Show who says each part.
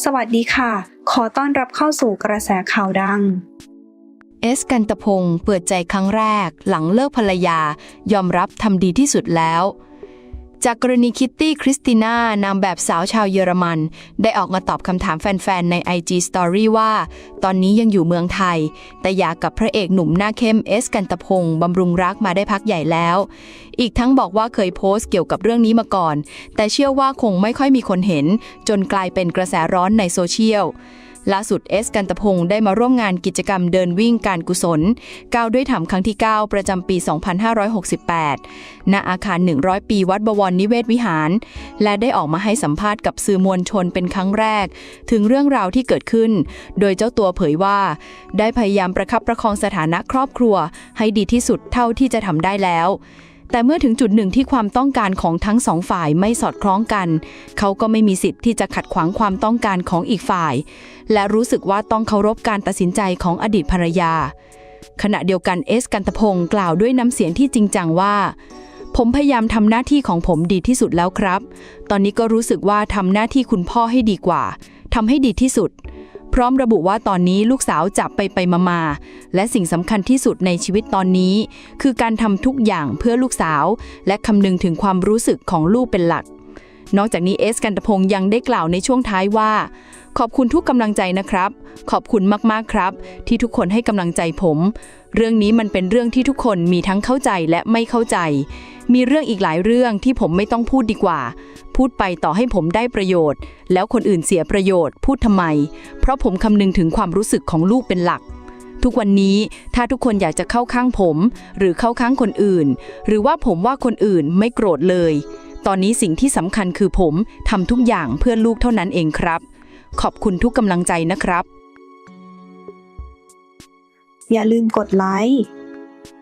Speaker 1: สวัสดีค่ะ ขอต้อนรับเข้าสู่กระแสข่าวดัง
Speaker 2: เอสกันตพงศ์เปิดใจครั้งแรก หลังเลิกภรรยา ยอมรับทำดีที่สุดแล้ว จากกรณีคิตตี้คริสติน่านางแบบสาวชาวเยอรมัน ได้ออกมาตอบคำถามแฟนๆ ใน IG Story ว่า ตอนนี้ยังอยู่เมืองไทย แต่อยากกับพระเอกหนุ่มหน้าเข้มเอสกันตะพงศ์บำรุงรักมาได้พักใหญ่แล้ว อีกทั้งบอกว่าเคยโพสต์เกี่ยวกับเรื่องนี้มาก่อน แต่เชื่อว่าคงไม่ค่อยมีคนเห็น จนกลายเป็นกระแสร้อนในโซเชียล ล่าสุดเอสกันตพงศ์ได้มาร่วมงานกิจกรรมเดินวิ่งการกุศลก้าวด้วยธรรมครั้งที่ 9 ประจำปี 2568 ณ อาคาร 100 ปีวัดบวรนิเวศวิหาร และได้ออกมาให้สัมภาษณ์กับสื่อมวลชนเป็นครั้งแรก ถึงเรื่องราวที่เกิดขึ้น โดยเจ้าตัวเผยว่า ได้พยายามประคับประคองสถานะครอบครัว ให้ดีที่สุดเท่าที่จะทำได้แล้ว แต่เมื่อถึงจุดหนึ่งที่ความต้องการของทั้งสองฝ่ายไม่สอดคล้องกัน เขาก็ไม่มีสิทธิ์ที่จะขัดขวางความต้องการของอีกฝ่าย และรู้สึกว่าต้องเคารพการตัดสินใจของอดีตภรรยา ขณะเดียวกันเอสกันตพงศ์กล่าวด้วยน้ำเสียงที่จริงจังว่าผมพยายามทำหน้าที่ของผมดีที่สุดแล้วครับ ตอนนี้ก็รู้สึกว่าทำหน้าที่คุณพ่อให้ดีกว่า ทำให้ดีที่สุด พร้อมระบุว่าตอนนี้ลูกสาวจับไปไปมามาๆและสิ่งสำคัญที่สุดในชีวิตตอนนี้ คือการทำทุกอย่างเพื่อลูกสาว และคำนึงถึงความรู้สึกของลูกเป็นหลัก นอกจากนี้เอสกันตพงศ์ยังได้กล่าวในช่วงท้ายว่า ขอบคุณทุกกำลังใจนะครับ ขอบคุณมากๆครับ ที่ทุกคนให้กำลังใจผม เรื่องนี้มันเป็นเรื่องที่ทุกคนมีทั้งเข้าใจและไม่เข้าใจ มีเรื่องอีกหลายเรื่องที่ผมไม่ต้องพูดดีกว่า พูดไปต่อให้ผมได้ประโยชน์ แล้วคนอื่นเสียประโยชน์ พูดทำไม เพราะผมคำนึงถึงความรู้สึกของลูกเป็นหลัก ทุกวันนี้ถ้าทุกคนอยากจะเข้าข้างผม หรือเข้าข้างคนอื่น หรือว่าผมว่าคนอื่นไม่โกรธเลย ตอนนี้สิ่งที่สำคัญคือผมทำทุกอย่างเพื่อลูกเท่านั้นเองครับ ขอบคุณทุกกำลังใจนะครับ
Speaker 1: อย่าลืมกดไลค์